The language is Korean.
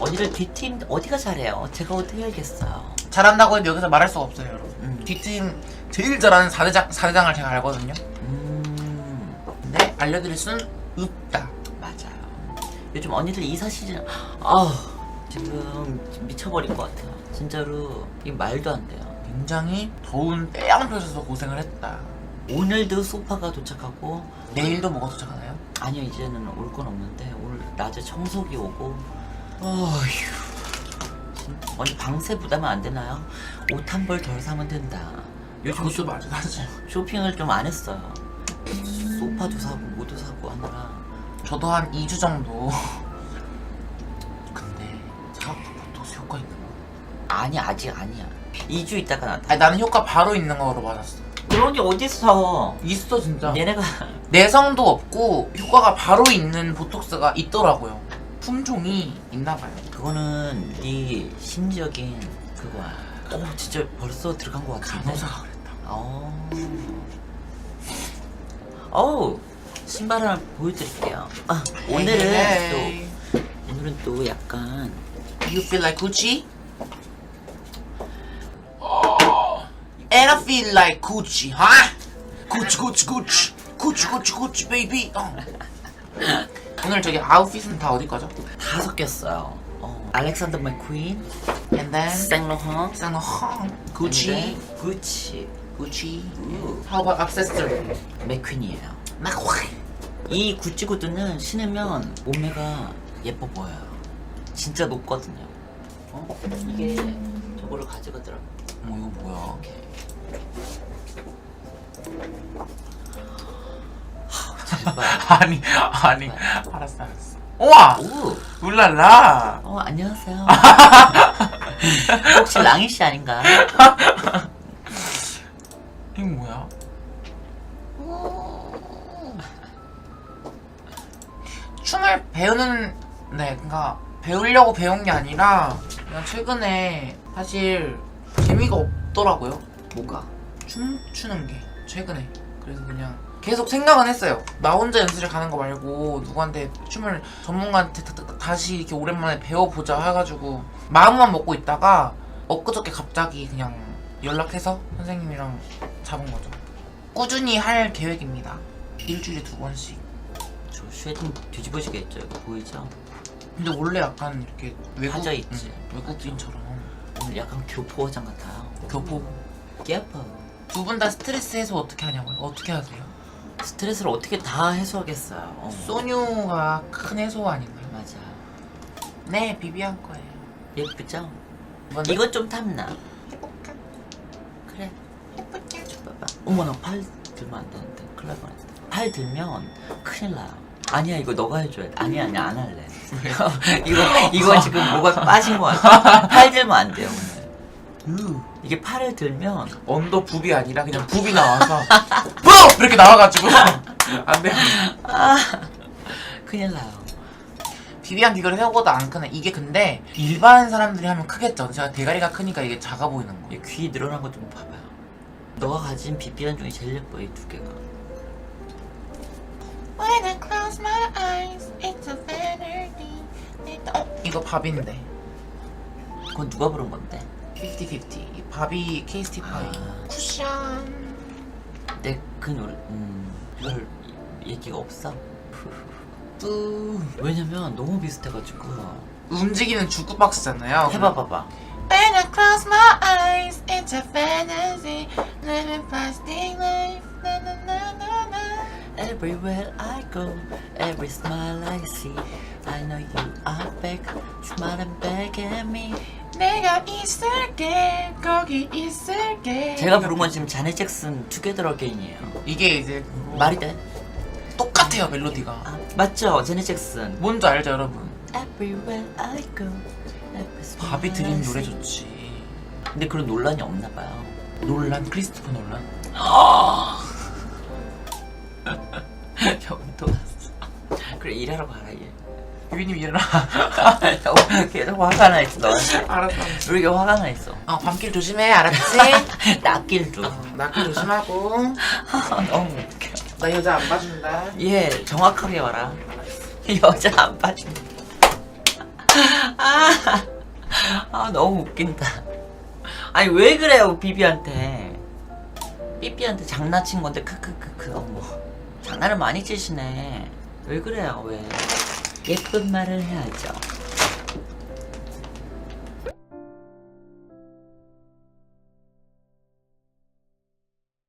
언니들 D팀 어디가 잘해요? 제가 어떻게 알겠어요? 잘한다고 해도 여기서 말할 수가 없어요 여러분 음. D팀 제일 잘하는 4대장, 4대장을 제가 알거든요 음, 근데 알려드릴 수는 없다 맞아요. 요즘 언니들 이사 시즌, 아 지금 미쳐버릴 것 같아요. 진짜로 이 말도 안 돼요. 굉장히 더운 태양볕에서 고생을 했다 오늘도 소파가 도착하고 내일도 뭐가 도착하나요? 아니요 이제는 올 건 없는데 오늘 낮에 청소기 오고 어휴. 진- 언니 방세 부담은 안 되나요? 옷 한 벌 덜 사면 된다. 요즘 쇼, 맞아 사실 쇼핑을 좀 안 했어요. 소파도 사고 뭐도 사고 하느라. 저도 한 2주 정도. 근데 생각보다 보톡스 효과 있는 거 아니 아직 아니야. 2주 있다가 나타 아니 나는 효과 바로 있는 거로 맞았어. 그런 게 어딨어 있어 진짜. 얘네가 내성도 없고 효과가 바로 있는 보톡스가 있더라고요 품종이 있나봐요 그거는 네 심지적인 그거야 어 진짜 벌써 들어간 것 같은데 간호사가 그랬다 어. 어우 신발 하나 보여드릴게요. 아, 오늘은 헤이. 또 오늘은 또 약간 You feel like Gucci? And I feel like Gucci, huh? Gucci, Gucci, Gucci, Gucci, Gucci, Gucci, baby. 어. 오늘 저기 아웃핏은 다 어디 거죠? 다 섞였어요. 어, 알렉산더 맥퀸, And then 생로항, 쌍노 Gucci, 구치, Gucci. How about accessory? 맥퀸이에요. 막 확. 이 구찌 구두는 신으면 몸매가 예뻐 보여요. 진짜 높거든요. 어? 이게 저거를 가져가더라고. 어 이거 뭐야? 이렇게. 아니 아니 알았어 알았어. 우와 오. 울랄라. 어, 안녕하세요. 혹시 랑이 씨 아닌가? 이거 뭐야? 춤을 배우는 네, 그러니까 배우려고 배운 게 아니라 그냥 최근에 사실 재미가 없더라고요. 뭐가? 춤 추는 게 최근에 그래서 그냥 계속 생각은 했어요. 나 혼자 연습실 가는 거 말고 누구한테 춤을 전문가한테 다- 다- 다시 이렇게 오랜만에 배워보자 해가지고 마음만 먹고 있다가 엊그저께 갑자기 그냥 연락해서 선생님이랑 잡은 거죠. 꾸준히 할 계획입니다. 일주일에 두 번씩. 저 쉐딩 뒤집어지겠죠? 이거 보이죠? 근데 원래 약간 이렇게 외국 파져 있지. 응, 외국인처럼 오늘 약간 교포 화장 같아요. 교포. 예뻐. 두분 다 스트레스 해소 어떻게 하냐고요? 어떻게 하세요? 스트레스를 어떻게 다 해소하겠어요? 어. 소뉴가 큰 해소 아닌가요? 맞아. 네, 비비안 거예요. 예쁘죠? 이건 이건 좀 탐나. 해볼까? 그래. 봐봐. 어머 나 팔 들면 안 되는데. 큰일 날 뻔했어. 팔 들면 큰일 나요. 아니야 이거 너가 해줘야 돼. 아니야 아니야 안 할래. 이거 이거 지금 뭐가 빠진 것 같아. 팔 들면 안 돼요 오늘. 으. 이게 팔을 들면 언더 붐이 아니라 그냥 붐이 나와서 붐! 이렇게 나와가지고 안 돼요. 큰일 나요. 비비안 비교를 생각보다 안 크네. 이게 근데 일반 사람들이 하면 크겠죠. 제가 대가리가 크니까 이게 작아 보이는 거예요. 이귀 늘어난 거좀 봐봐요. 너가 가진 비비안 중에 제일 예뻐 이 두 개가. When I close my eyes, it's a vanity. 어, 이거 밥인데. 그건 누가 부른 건데? 50-50. 밥이 케이스티 파이. 아. 쿠션. 내그 노래 음별 얘기가 없어. 뿌. 왜냐면 너무 비슷해가지고. 움직이는 주크박스잖아요. 해봐봐봐. When I close my eyes, it's a fantasy. Living plastic life. Na, na, na, na, na. Everywhere I go, every smile I see, I know you are back, smiling back at me. 내가 있을게 거기 있을게 제가 부른 건 지금 자네 잭슨 투게더 어게인이에요. 이게 이제 말이 돼? 똑같아요 멜로디가 아, 맞죠, 제네 잭슨. 뭔지 알죠 여러분 Everywhere I go, 드린 I 노래 see. 좋지 근데 그런 논란이 없나 봐요. 논란 크리스토퍼 논란 형또 왔어. 그래 일하러 가라 얘. 유빈님 일어나 형 계속 화가 나 있어 너한테. 알았어 왜 이렇게 화가 나 있어? 어 밤길 조심해 알았지? 낯길도. 나길 조심하고 너무 웃겨. 나 여자 안 봐준다 예, 정확하게 와라. 여자 안 빠진다. 아, 아 너무 웃긴다. 아니 왜 그래요 비비한테? 삐삐한테 장난친 건데 크크크크 어머 장난을 많이 치시네. 왜 그래요 왜? 예쁜 말을 해야죠.